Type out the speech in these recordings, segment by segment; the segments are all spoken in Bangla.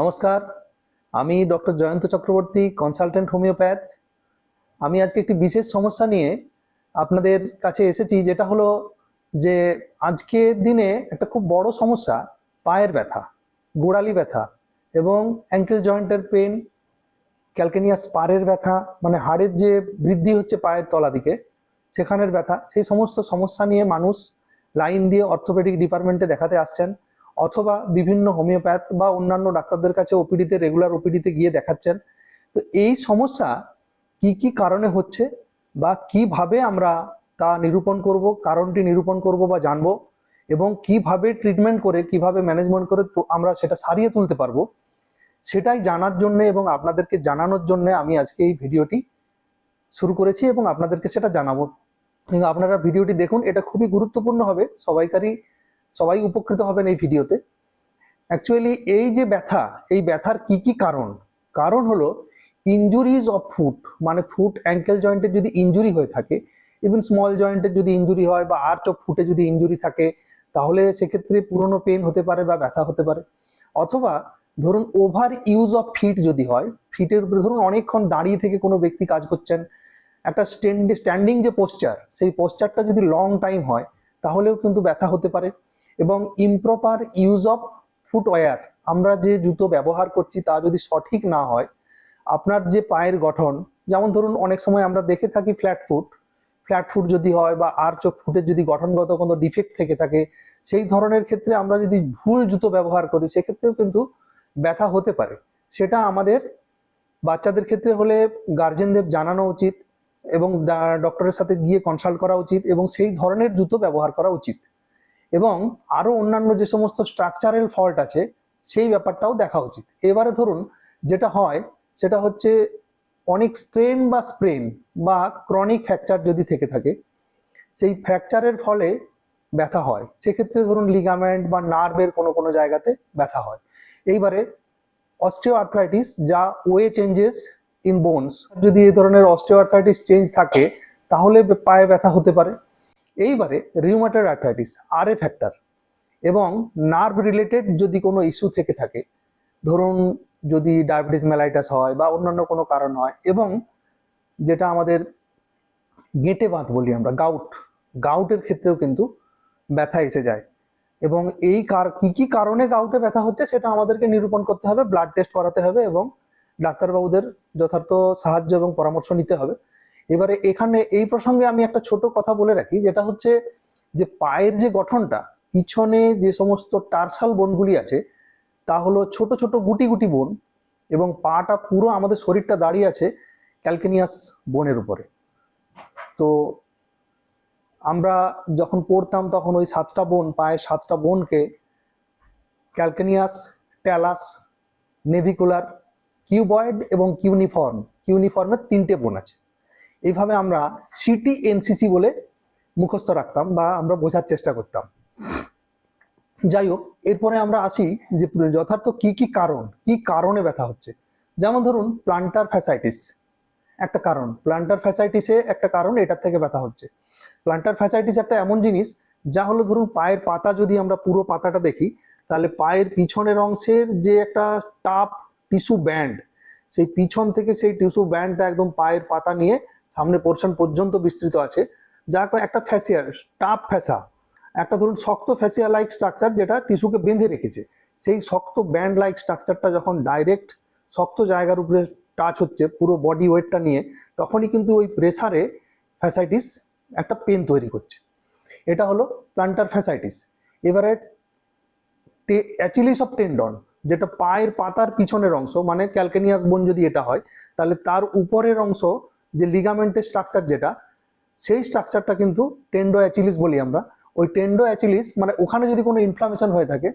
নমস্কার, আমি doctor Jayanta Chakraborty consultant homeopath আমি আজকে একটি বিশেষ সমস্যা নিয়ে আপনাদের কাছে এসেছি, যেটা হলো যে আজকের দিনে একটা খুব বড় সমস্যা, পায়ের ব্যথা, গোড়ালি ব্যথা এবং অ্যাঙ্কেল জয়েন্টের পেন ক্যালকেনিয়াস পাড়ের ব্যথা মানে হাড়ের যে বৃদ্ধি হচ্ছে পায়ের তলা দিকে, সেখানের ব্যথা, সেই সমস্ত সমস্যা নিয়ে মানুষ লাইন দিয়ে অর্থোপেডিক ডিপার্টমেন্টে দেখাতে আসছেন। অথবা বিভিন্ন হোমিওপ্যাথ বা অন্যান্য ডাক্তারদের কাছে ওপিডিতে রেগুলার ওপিডিতে গিয়ে দেখাচ্ছেন। তো এই সমস্যা কি কি কারণে হচ্ছে বা কীভাবে আমরা তা নিরূপণ করব, কারণটি নিরূপণ করব বা জানব এবং কীভাবে ট্রিটমেন্ট করে, কীভাবে ম্যানেজমেন্ট করে তো আমরা সেটা সারিয়ে তুলতে পারব, সেটাই জানার জন্য এবং আপনাদেরকে জানানোর জন্য আমি আজকে এই ভিডিওটি শুরু করেছি এবং আপনাদেরকে সেটা জানাব। আপনারা ভিডিওটি দেখুন, এটা খুবই গুরুত্বপূর্ণ হবে, সবাইকারই সবাই উপকৃত হবেন এই ভিডিওতে। অ্যাকচুয়ালি এই যে ব্যথা, এই ব্যথার কি কি কারণ? কারণ হলো ইনজুরিজ অফ ফুট মানে ফুট অ্যাঙ্কেল জয়েন্টের যদি ইনজুরি হয়ে থাকে ইভেন স্মল জয়েন্টের যদি ইনজুরি হয় বা আর্চ অফ ফুটে যদি ইনজুরি থাকে, তাহলে সেক্ষেত্রে পুরনো পেন হতে পারে বা ব্যথা হতে পারে। অথবা ধরুন ওভার ইউজ অফ ফিট যদি হয় ফিটের উপরে ধরুন অনেকক্ষণ দাঁড়িয়ে থেকে কোনো ব্যক্তি কাজ করছেন, একটা স্ট্যান্ড যে পোস্চার সেই পোস্চারটা যদি লং টাইম হয়, তাহলেও কিন্তু ব্যথা হতে পারে। এবং ইমপ্রপার ইউজ অফ ফুটওয়্যার আমরা যে জুতো ব্যবহার করছি তা যদি সঠিক না হয়, আপনার যে পায়ের গঠন, যেমন ধরুন অনেক সময় আমরা দেখে থাকি ফ্ল্যাট ফুট ফ্ল্যাট ফুট যদি হয় বা আর চোখ ফুটের যদি গঠনগত কোনো ডিফেক্ট থেকে থাকে, সেই ধরনের ক্ষেত্রে আমরা যদি ভুল জুতো ব্যবহার করি, সেক্ষেত্রেও কিন্তু ব্যথা হতে পারে। সেটা আমাদের বাচ্চাদের ক্ষেত্রে হলে গার্জেনদের জানানো উচিত এবং ডক্টরের সাথে গিয়ে কনসাল্ট করা উচিত এবং সেই ধরনের জুতো ব্যবহার করা উচিত। এবং আরও অন্যান্য যে সমস্ত স্ট্রাকচারাল ফল্ট আছে, সেই ব্যাপারটাও দেখা উচিত। এবারে ধরুন, যেটা হয়, সেটা হচ্ছে অনেক স্ট্রেন বা স্প্রেন বা ক্রনিক ফ্র্যাকচার যদি থেকে থাকে, সেই ফ্র্যাকচারের ফলে ব্যথা হয়। সেক্ষেত্রে ধরুন লিগামেন্ট বা নার্ভের কোনো কোনো জায়গাতে ব্যথা হয়। এইবারে অস্টিও আর্থ্রাইটিস যা ওয়ে চেঞ্জেস ইন বোনস যদি এই ধরনের অস্টিও আর্থ্রাইটিস চেঞ্জ থাকে, তাহলে পায়ে ব্যথা হতে পারে। এইবারে rheumatoid arthritis R A factor এবং নার্ভ রিলেটেড যদি কোনো ইস্যু থেকে থাকে, ধরুন যদি ডায়াবেটিস মেলাইটাস হয় বা অন্যান্য কোনো কারণ হয় এবং যেটা আমাদের গেঁটে বাঁধ বলি আমরা গাউট গাউটের ক্ষেত্রেও কিন্তু ব্যথা এসে যায় এবং এই কার, কী কী কারণে গাউটে ব্যথা হচ্ছে সেটা আমাদেরকে নিরূপণ করতে হবে ব্লাড টেস্ট করাতে হবে এবং ডাক্তারবাবুদের যথার্থ সাহায্য এবং পরামর্শ নিতে হবে। এবারে এখানে এই প্রসঙ্গে আমি একটা ছোট কথা বলে রাখি, যেটা হচ্ছে যে পায়ের যে গঠনটা, পিছনে যে সমস্ত টার্সাল বোনগুলি আছে, তা হলো ছোট ছোট গুটি গুটি বোন এবং পাটা পুরো আমাদের শরীরটা দাঁড়িয়ে আছে ক্যালকেনিয়াস বোনের উপরে। তো আমরা যখন পড়তাম তখন ওই সাতটা বোন, পায়ের সাতটা বোনকে ক্যালকেনিয়াস, ট্যালাস, নেভিকুলার, কিউবয়েড এবং কিউনিফর্ম, কিউনিফর্মের তিনটে বোন আছে। এইভাবে আমরা সিটি এনসিসি বলে মুখস্থ রাখতাম বা আমরা বোঝার চেষ্টা করতাম। যাই হোক এরপরে আমরা আসি যে যথার্থ কি কি কারণ, কি কারণে ব্যথা হচ্ছে। যেমন ধরুন প্লান্টার ফ্যাসাইটিস একটা কারণ প্লান্টার ফ্যাসাইটিসে একটা কারণ, এটার থেকে ব্যথা হচ্ছে। প্লান্টার ফ্যাসাইটিস একটা এমন জিনিস, যা হলো ধরুন, পায়ের পাতা যদি আমরা পুরো পাতাটা দেখি, তাহলে পায়ের পিছনের অংশের যে একটা টাপ টিস্যু ব্যান্ড, সেই পিছন থেকে সেই টিস্যু ব্যান্ডটা একদম পায়ের পাতা নিয়ে সামনে পোর্শন পর্যন্ত বিস্তৃত আছে, যা একটা ফ্যাসিয়া টাপ ফ্যাসা একটা ধরুন শক্ত ফ্যাসিয়া লাইক স্ট্রাকচার যেটা টিস্যুকে বেঁধে রেখেছে। সেই শক্ত ব্যান্ড লাইক স্ট্রাকচারটা যখন ডাইরেক্ট শক্ত জায়গার উপরে টাচ হচ্ছে, পুরো বডি ওয়েটটা নিয়ে, তখনই কিন্তু ওই প্রেসারে ফ্যাসাইটিস একটা পেন তৈরি করছে। এটা হলো প্লান্টার ফ্যাসাইটিস এবারে অ্যাচিলিস অফ টেন্ডন যেটা পায়ের পাতার পিছনের অংশ মানে ক্যালকেনিয়াস বোন যদি এটা হয়, তাহলে তার উপরের অংশ যে লিগামেন্টের স্ট্রাকচার যেটা, সেই স্ট্রাকচারটা কিন্তু টেন্ডো অ্যাচিলিস বলি আমরা। ওই টেন্ডো অ্যাচিলিস মানে ওখানে যদি কোনো ইনফ্লামেশন হয়ে থাকে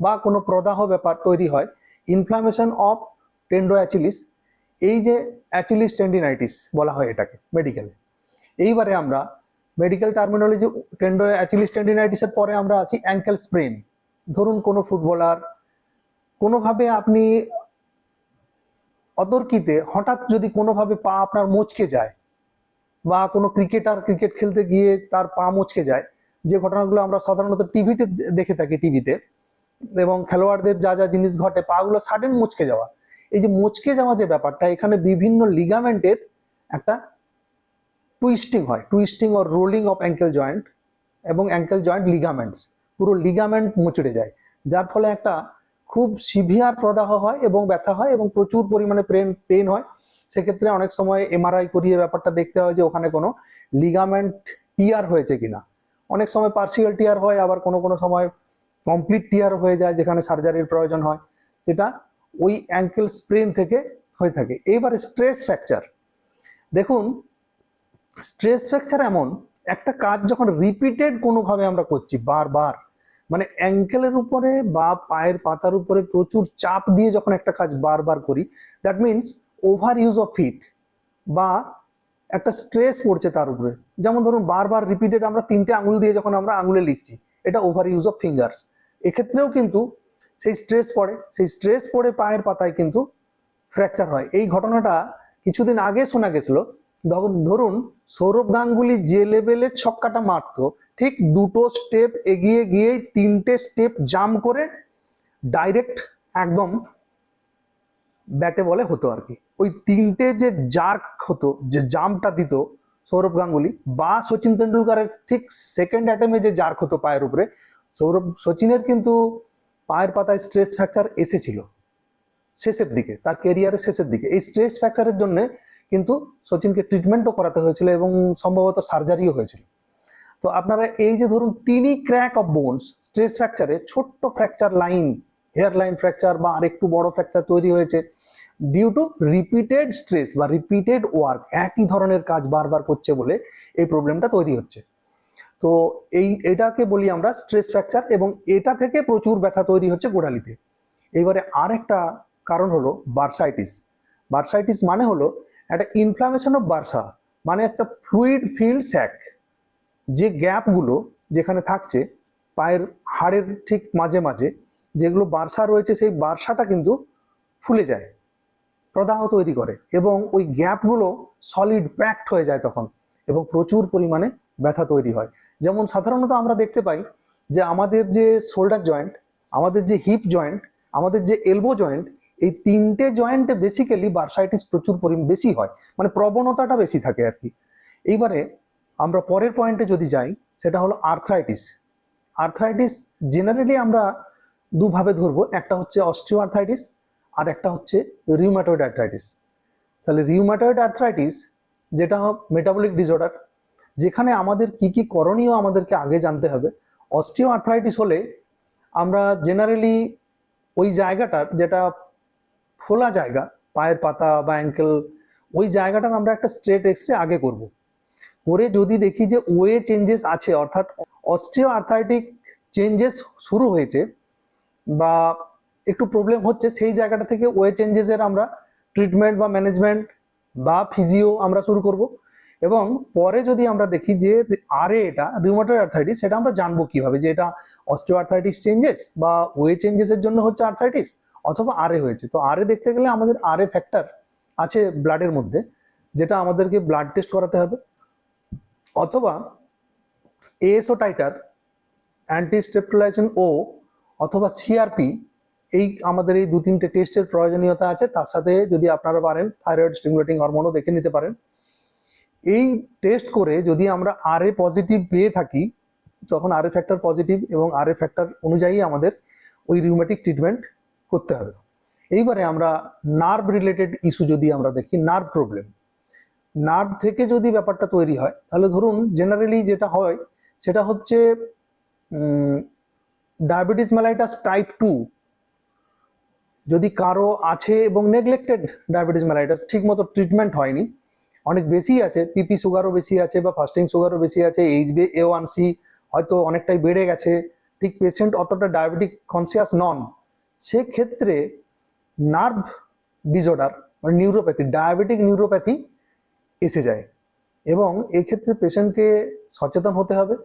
বা কোনো প্রদাহ ব্যাপার তৈরি হয় ইনফ্লামেশন অফ টেন্ডো অ্যাচিলিস এই যে অ্যাচিলিস টেন্ডিনাইটিস বলা হয় এটাকে মেডিকেলে এইবারে আমরা মেডিকেল টার্মিনোলজি টেন্ডো অ্যাচিলিস টেন্ডিনাইটিসের পরে আমরা আসি অ্যাঙ্কেল স্প্রেন ধরুন কোনো ফুটবলার কোনোভাবে আপনি অতর্কিতে হঠাৎ যদি কোনোভাবে পা আপনার মোচকে যায় বা কোনো ক্রিকেটার ক্রিকেট খেলতে গিয়ে তার পা মোচকে যায়, যে ঘটনাগুলো আমরা সাধারণত টিভিতে দেখে থাকি টিভিতে এবং খেলোয়াড়দের যা যা জিনিস ঘটে, পাগুলো সাডেন মুচকে যাওয়া। এই যে মুচকে যাওয়া যে ব্যাপারটা, এখানে বিভিন্ন লিগামেন্টের একটা টুইস্টিং হয় twisting or rolling of ankle joint এবং অ্যাঙ্কেল জয়েন্ট লিগামেন্টস পুরো লিগামেন্ট মুচড়ে যায়। যার ফলে একটা খুব সিভিয়ার প্রদাহ হয় এবং ব্যথা হয় এবং প্রচুর পরিমাণে পেন পেন হয়। সেক্ষেত্রে অনেক সময় এমআরআই করিয়ে ব্যাপারটা দেখতে হয় যে ওখানে কোনো লিগামেন্ট টিয়ার হয়েছে কিনা। অনেক সময় পার্সিয়াল টিয়ার হয়, আবার কোনো কোনো সময় কমপ্লিট টিয়ার হয়ে যায় যেখানে সার্জারির প্রয়োজন হয়। যেটা ওই অ্যাঙ্কেল স্প্রেন থেকে হয়ে থাকে। এইবারে স্ট্রেস ফ্র্যাকচার দেখুন স্ট্রেস ফ্র্যাকচার এমন, একটা কাজ যখন রিপিটেড কোনোভাবে আমরা করছি বারবার মানে অ্যাঙ্কেলের উপরে বা পায়ের পাতার উপরে প্রচুর চাপ দিয়ে যখন একটা কাজ বারবার করি that means over use of feet বা একটা স্ট্রেস পড়ছে তার উপরে। যেমন ধরুন, বারবার রিপিটেড আমরা তিনটে আঙুল দিয়ে যখন আমরা আঙুলে লিখছি, এটা ওভার ইউজ অফ ফিঙ্গার্স এক্ষেত্রেও কিন্তু সেই স্ট্রেস পড়ে, সেই স্ট্রেস পড়ে পায়ের পাতায় কিন্তু ফ্র্যাকচার হয়। এই ঘটনাটা কিছুদিন আগে শোনা গেছিল। ধরুন- সৌরভ গাঙ্গুলি যে লেভেলের ছক্কাটা মারতো, ঠিক দুটো স্টেপ এগিয়ে গিয়েই তিনটে স্টেপ জাম্প করে ডাইরেক্ট একদম ব্যাটে বলে হতো আর কি। ওই তিনটে যে জার্ক হতো, যে জাম্পটা দিত সৌরভ গাঙ্গুলি বা সচিন তেন্ডুলকারের ঠিক সেকেন্ড অ্যাটেমে যে জার্ক হতো পায়ের উপরে, সৌরভ, সচিনের কিন্তু পায়ের পাতায় স্ট্রেস ফ্র্যাকচার এসেছিল শেষের দিকে, তার কেরিয়ারের শেষের দিকে। এই স্ট্রেস ফ্র্যাকচারের জন্য কিন্তু সচিনকে ট্রিটমেন্টও করাতে হয়েছিল এবং সম্ভবত সার্জারিও হয়েছিল। তো আপনারা এই যে ধরুন tiny crack of bones stress ফ্র্যাকচারে ছোট্ট fracture line hair line fracture বা আরেকটু বড় ফ্র্যাকচার তৈরি হয়েছে ডিউ টু রিপিটেড স্ট্রেস বা রিপিটেড ওয়ার্ক একই ধরনের কাজ বারবার করছে বলে এই প্রবলেমটা তৈরি হচ্ছে। তো এই, এটাকে বলি আমরা স্ট্রেস ফ্র্যাকচার এবং এটা থেকে প্রচুর ব্যথা তৈরি হচ্ছে গোড়ালিতে। এবারে আরেকটা কারণ হলো বার্সাইটিস বার্সাইটিস মানে হলো একটা ইনফ্লামেশন অফ বার্সা মানে একটা ফ্লুইড ফিল্ড স্যাক যে গ্যাপগুলো যেখানে থাকছে, পায়ের হাড়ের ঠিক মাঝে মাঝে, যেগুলো বার্সা রয়েছে, সেই বার্সাটা কিন্তু ফুলে যায়, প্রদাহ তৈরি করে এবং ওই গ্যাপগুলো সলিড প্যাকড হয়ে যায় তখন এবং প্রচুর পরিমাণে ব্যথা তৈরি হয়। যেমন সাধারণত আমরা দেখতে পাই যে আমাদের যে শোল্ডার জয়েন্ট আমাদের যে হিপ জয়েন্ট আমাদের যে এলবো জয়েন্ট এই তিনটে জয়েন্টে বেসিক্যালি বার্সাইটিস প্রচুর পরিমাণ বেশি হয়। মানে প্রবণতাটা বেশি থাকে আর কি। এইবারে আমরা পরের পয়েন্টে যদি যাই, সেটা হলো আর্থ্রাইটিস আর্থ্রাইটিস জেনারেলি আমরা দুভাবে ধরবো। একটা হচ্ছে অস্ট্রিও আর্থ্রাইটিস আর একটা হচ্ছে রিউম্যাটয়েড আর্থ্রাইটিস তাহলে রিউম্যাটয়েড আর্থ্রাইটিস যেটা মেটাবলিক ডিসঅর্ডার যেখানে আমাদের কি কি করণীয় আমাদেরকে আগে জানতে হবে। অস্টিও আর্থ্রাইটিস হলে আমরা জেনারেলি ওই জায়গাটার, যেটা ফোলা জায়গা, পায়ের পাতা বা অ্যাঙ্কেল ওই জায়গাটার আমরা একটা স্ট্রেট এক্সরে আগে করব। করে যদি দেখি যে ওয়ে চেঞ্জেস আছে, অর্থাৎ অস্ট্রিও আর্থাইটিক চেঞ্জেস শুরু হয়েছে বা একটু প্রবলেম হচ্ছে, সেই জায়গাটা থেকে ওয়ে চেঞ্জেসের আমরা ট্রিটমেন্ট বা ম্যানেজমেন্ট বা ফিজিও আমরা শুরু করব। এবং পরে যদি আমরা দেখি যে আরে এটা রিউমাটয়েড আর্থাইটিস সেটা আমরা জানব কীভাবে যে এটা অস্টিও আর্থাইটিস চেঞ্জেস বা ওয়ে চেঞ্জেসের জন্য হচ্ছে আর্থাইটিস অথবা আরে হয়েছে। তো আরে দেখতে গেলে আমাদের আরে ফ্যাক্টর আছে ব্লাডের মধ্যে, যেটা আমাদেরকে ব্লাড টেস্ট করাতে হবে। অথবা ASO titre anti streptolysin O অথবা সিআরপি এই আমাদের এই দু তিনটে টেস্টের প্রয়োজনীয়তা আছে। তার সাথে যদি আপনারা পারেন থাইরয়েড স্টিমুলেটিং হরমোনও দেখে নিতে পারেন। এই টেস্ট করে যদি আমরা আর এ পজিটিভ পেয়ে থাকি, তখন আর এ ফ্যাক্টর পজিটিভ এবং আর এ ফ্যাক্টর অনুযায়ী আমাদের ওই রিউমেটিক ট্রিটমেন্ট করতে হবে। এইবারে আমরা নার্ভ রিলেটেড ইস্যু যদি আমরা দেখি নার্ভ প্রবলেম নার্ভ থেকে যদি ব্যাপারটা তৈরি হয়, তাহলে ধরুন জেনারেলি যেটা হয়, সেটা হচ্ছে ডায়াবেটিস মেলাইটাস টাইপ টু যদি কারও আছে এবং নেগলেক্টেড ডায়াবেটিস মেলাইটাস ঠিকমতো ট্রিটমেন্ট হয়নি, অনেক বেশি আছে পিপি সুগারও বেশি আছে বা ফাস্টিং সুগারও বেশি আছে H B A one C হয়তো অনেকটাই বেড়ে গেছে, ঠিক পেশেন্ট অতটা ডায়াবেটিক কনসিয়াস নন। সেক্ষেত্রে নার্ভ ডিজর্ডার মানে নিউরোপ্যাথি ডায়াবেটিক নিউরোপ্যাথি এসে যায়। এবং এক্ষেত্রে পেশেন্টকে সচেতন হতে হবে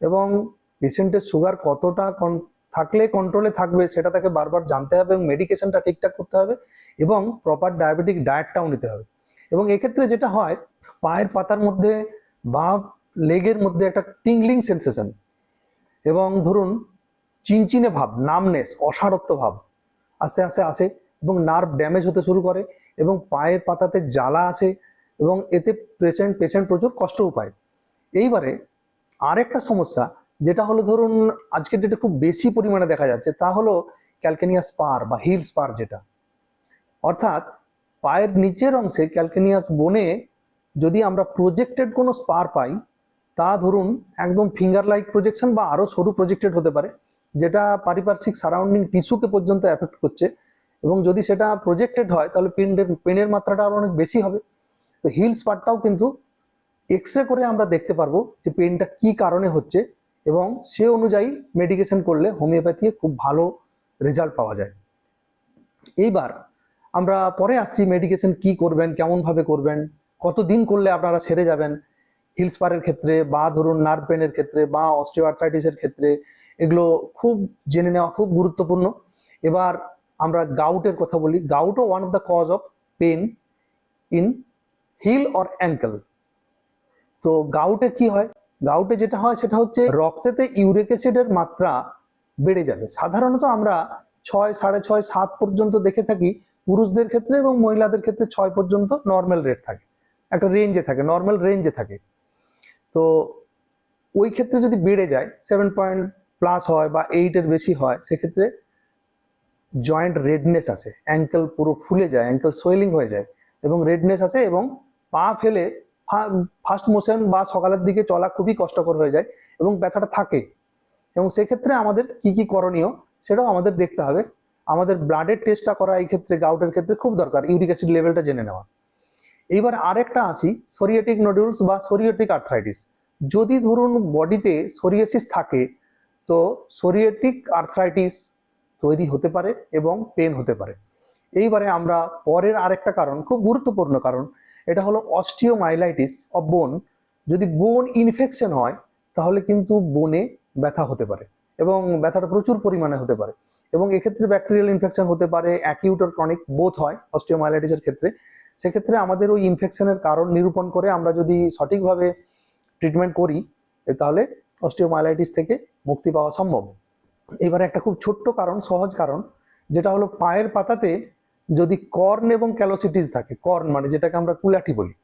এবং পেশেন্টের সুগার কতটা কন- থাকলে কন্ট্রোলে থাকবে সেটা তাকে বারবার জানতে হবে এবং মেডিকেশনটা ঠিকঠাক করতে হবে এবং প্রপার ডায়াবেটিক ডায়েটটাও নিতে হবে। এবং এক্ষেত্রে যেটা হয়, পায়ের পাতার মধ্যে বা লেগের মধ্যে একটা টিংলিং সেন্সেশন এবং ধরুন চিনচিনে ভাব নামনেস অসারত্ব ভাব আস্তে আস্তে আসে এবং নার্ভ ড্যামেজ হতে শুরু করে এবং পায়ের পাতাতে জ্বালা আসে এবং এতে পেশেন্ট পেশেন্ট প্রচুর কষ্টও পায়। এইবারে আরেকটা সমস্যা যেটা হলো ধরুন আজকের ডেটে খুব বেশি পরিমাণে দেখা যাচ্ছে তা হলো ক্যালকেনিয়াস স্পার বা হিল স্পার যেটা। অর্থাৎ পায়ের নিচের অংশে ক্যালকেনিয়াস বনে যদি আমরা প্রজেক্টেড কোনো স্পার পাই তা ধরুন একদম ফিঙ্গার লাইক প্রজেকশন বা আরও সরু প্রজেক্টেড হতে পারে। যেটা পারিপার্শ্বিক সারাউন্ডিং টিস্যুকে পর্যন্ত এফেক্ট করছে এবং যদি সেটা প্রজেক্টেড হয়, তাহলে পেনের পেনের মাত্রাটা আরও অনেক বেশি হবে। তো হিল স্পারটাও কিন্তু এক্স রে করে আমরা দেখতে পারব যে পেনটা কি কারণে হচ্ছে এবং সে অনুযায়ী মেডিকেশন করলে হোমিওপ্যাথি খুব ভালো রেজাল্ট পাওয়া যায়। এইবার আমরা পরে আসছি মেডিকেশন কি করবেন কেমনভাবে করবেন, কতদিন করলে আপনারা সেরে যাবেন হিল স্পারের ক্ষেত্রে বা ধরুন নার্ভ পেনের ক্ষেত্রে বা অস্টিওআর্থ্রাইটিসের ক্ষেত্রে এগুলো খুব জেনে নেওয়া খুব গুরুত্বপূর্ণ। এবার আমরা গাউটের কথা বলি। গাউটও one of the cause of pain in heel or ankle তো গাউটে কি হয়? গাউটে যেটা হয় সেটা হচ্ছে রক্তেতে ইউরিক অ্যাসিডের মাত্রা বেড়ে যাবে। সাধারণত আমরা ছয়, সাড়ে ছয়, সাত পর্যন্ত দেখে থাকি। পুরুষদের ক্ষেত্রে এবং মহিলাদের ক্ষেত্রে ছয় পর্যন্ত নর্মাল রেট থাকে। একটা রেঞ্জে থাকে নর্মাল রেঞ্জে থাকে। তো ওই ক্ষেত্রে যদি বেড়ে যায় সেভেন পয়েন্ট প্লাস হয় বা এইটের বেশি হয়, সেক্ষেত্রে জয়েন্ট রেডনেস আসে। অ্যাঙ্কেল পুরো ফুলে যায় অ্যাঙ্কেল সোয়েলিং হয়ে যায় এবং রেডনেস আসে এবং পা ফেলে ফার্স্ট মোশন বা সকালের দিকে চলা খুবই কষ্টকর হয়ে যায় এবং ব্যথাটা থাকে। এবং সেক্ষেত্রে আমাদের কি কি করণীয় সেটাও আমাদের দেখতে হবে। আমাদের ব্লাডের টেস্টটা করা এই ক্ষেত্রে গাউটের ক্ষেত্রে খুব দরকার ইউরিক অ্যাসিড লেভেলটা জেনে নেওয়া। এইবার আরেকটা আসি সোরিয়েটিক নোডুলস বা সোরিয়েটিক আর্থ্রাইটিস যদি ধরুন বডিতে সোরিয়াসিস থাকে তো সোরিয়েটিক আর্থ্রাইটিস তৈরি হতে পারে এবং পেন হতে পারে। এইবারে আমরা পরের আরেকটা কারণ, খুব গুরুত্বপূর্ণ কারণ, এটা হলো অস্টিওমাইলাইটিস অফ বোন যদি বোন ইনফেকশন হয়, তাহলে কিন্তু বোনে ব্যথা হতে পারে এবং ব্যথাটা প্রচুর পরিমাণে হতে পারে এবং এক্ষেত্রে ব্যাকটেরিয়াল ইনফেকশন হতে পারে অ্যাকিউট আর ক্রনিক বোথ হয় অস্টিওমাইলাইটিসের ক্ষেত্রে। সেক্ষেত্রে আমাদের ওই ইনফেকশনের কারণ নিরূপণ করে আমরা যদি সঠিকভাবে ট্রিটমেন্ট করি, তাহলে অস্টিওমাইলাইটিস থেকে মুক্তি পাওয়া সম্ভব। এবারে একটা খুব ছোট্ট কারণ, সহজ কারণ, যেটা হলো পায়ের পাতাতে যদি কর্ন এবং ক্যালোসিটিস থাকে কর্ন মানে যেটাকে আমরা কুলাটি বলি,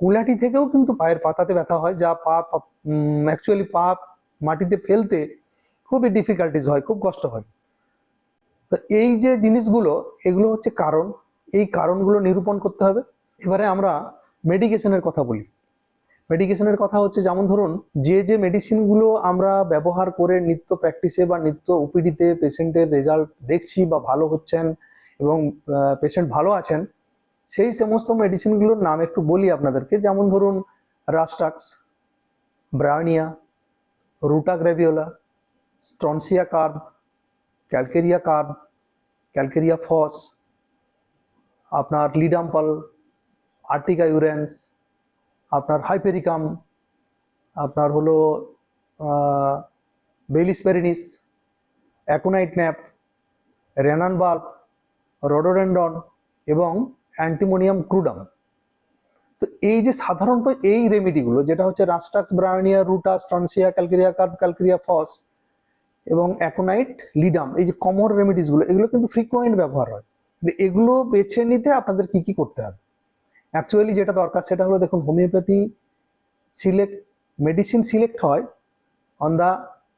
কুলাটি থেকেও কিন্তু পায়ের পাতাতে ব্যথা হয়, যা পা অ্যাকচুয়ালি পা মাটিতে ফেলতে খুবই ডিফিকাল্টিস হয়, খুব কষ্ট হয়। তো এই যে জিনিসগুলো, এগুলো হচ্ছে কারণ। এই কারণগুলো নিরূপণ করতে হবে। এবারে আমরা মেডিকেশনের কথা বলি। মেডিকেশনের কথা হচ্ছে যেমন ধরুন, যে যে মেডিসিনগুলো আমরা ব্যবহার করে নিত্য প্র্যাকটিসে বা নিত্য ওপিডিতে পেশেন্টের রেজাল্ট দেখছি বা ভালো হচ্ছেন এবং পেশেন্ট ভালো আছেন, সেই সমস্ত মেডিসিনগুলোর নাম একটু বলি আপনাদেরকে। যেমন ধরুন rhus tox bryonia ruta graveolens strontia carb calcarea carb calcarea phos আপনার লিডাম্পল আর্টিকা ইউরেন্স আপনার হাইপেরিকাম আপনার হলো bellis perennis aconite nap ranun bulb rhododendron এবং অ্যান্টিমোনিয়াম ক্রুডাম তো এই যে সাধারণত এই রেমেডিগুলো যেটা হচ্ছে রাস্টাক্স ব্রাউনিয়া রুটা স্টনসিয়া ক্যালকেরিয়া কার্ব ক্যালকেরিয়া ফস এবং অ্যাকোনাইট লিডাম এই যে কমন রেমেডিসগুলো এগুলো কিন্তু ফ্রিকোয়েন্ট ব্যবহার হয়। এগুলো বেছে নিতে আপনাদের কি কি করতে হবে? অ্যাকচুয়ালি যেটা দরকার সেটা হলো দেখুন হোমিওপ্যাথি সিলেক্ট মেডিসিন সিলেক্ট হয় on the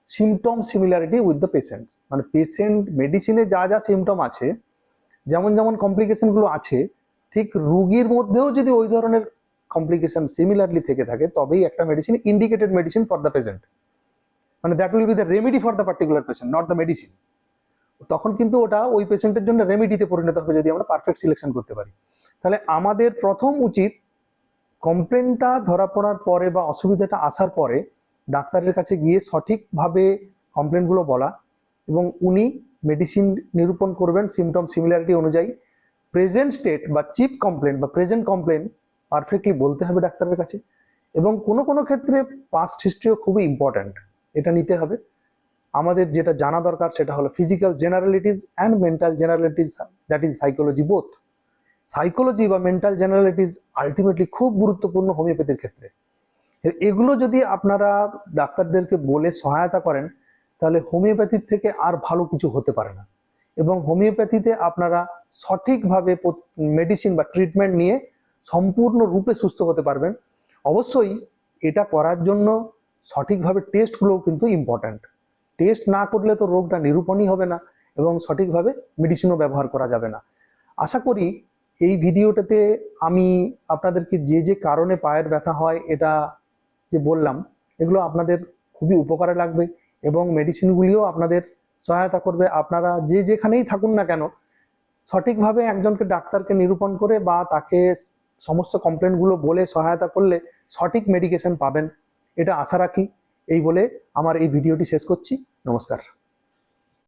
symptom similarity with the patient মানে পেশেন্ট মেডিসিনে যা যা সিমটম আছে, যেমন যেমন কমপ্লিকেশনগুলো আছে, ঠিক রুগীর মধ্যেও যদি ওই ধরনের কমপ্লিকেশন সিমিলারলি থেকে থাকে, তবেই একটা medicine indicated medicine for the patient মানে that will be the remedy for the particular patient not the medicine তখন কিন্তু ওটা ওই পেশেন্টের জন্য রেমেডিতে পরিণত হবে যদি আমরা পারফেক্ট সিলেকশন করতে পারি। তাহলে আমাদের প্রথম উচিত কমপ্লেনটা ধরা পড়ার পরে বা অসুবিধাটা আসার পরে ডাক্তারের কাছে গিয়ে সঠিকভাবে কমপ্লেনগুলো বলা এবং উনি মেডিসিন নিরূপণ করবেন সিমটম সিমিলারিটি অনুযায়ী। প্রেজেন্ট স্টেট বা চিপ কমপ্লেন বা প্রেজেন্ট কমপ্লেন পারফেক্টলি বলতে হবে ডাক্তারের কাছে এবং কোনো কোনো ক্ষেত্রে পাস্ট হিস্ট্রিও খুবই ইম্পর্ট্যান্ট এটা নিতে হবে। আমাদের যেটা জানা দরকার সেটা হলো physical generalities and mental generalities that is psychology both psychology বা মেন্টাল জেনারেলিটিস আলটিমেটলি খুব গুরুত্বপূর্ণ হোমিওপ্যাথির ক্ষেত্রে। এগুলো যদি আপনারা ডাক্তারদেরকে বলে সহায়তা করেন, তাহলে হোমিওপ্যাথির থেকে আর ভালো কিছু হতে পারে না। এবং হোমিওপ্যাথিতে আপনারা সঠিকভাবে মেডিসিন বা ট্রিটমেন্ট নিয়ে সম্পূর্ণ রূপে সুস্থ হতে পারবেন। অবশ্যই এটা করার জন্য সঠিকভাবে টেস্টগুলোও কিন্তু ইম্পর্ট্যান্ট টেস্ট না করলে তো রোগটা নিরূপণই হবে না এবং সঠিকভাবে মেডিসিনও ব্যবহার করা যাবে না। আশা করি এই ভিডিওটাতে আমি আপনাদেরকে যে যে কারণে পায়ের ব্যথা হয় এটা যে বললাম, এগুলো আপনাদের খুবই উপকারে লাগবে এবং মেডিসিনগুলিও আপনাদের সহায়তা করবে। আপনারা যে যেখানেই থাকুন না কেন, সঠিকভাবে একজনকে ডাক্তারকে নিরূপণ করে বা তাকে সমস্ত কমপ্লেনগুলো বলে সহায়তা করলে সঠিক মেডিকেশন পাবেন, এটা আশা রাখি। এই বলে আমার এই ভিডিওটি শেষ করছি। নমস্কার।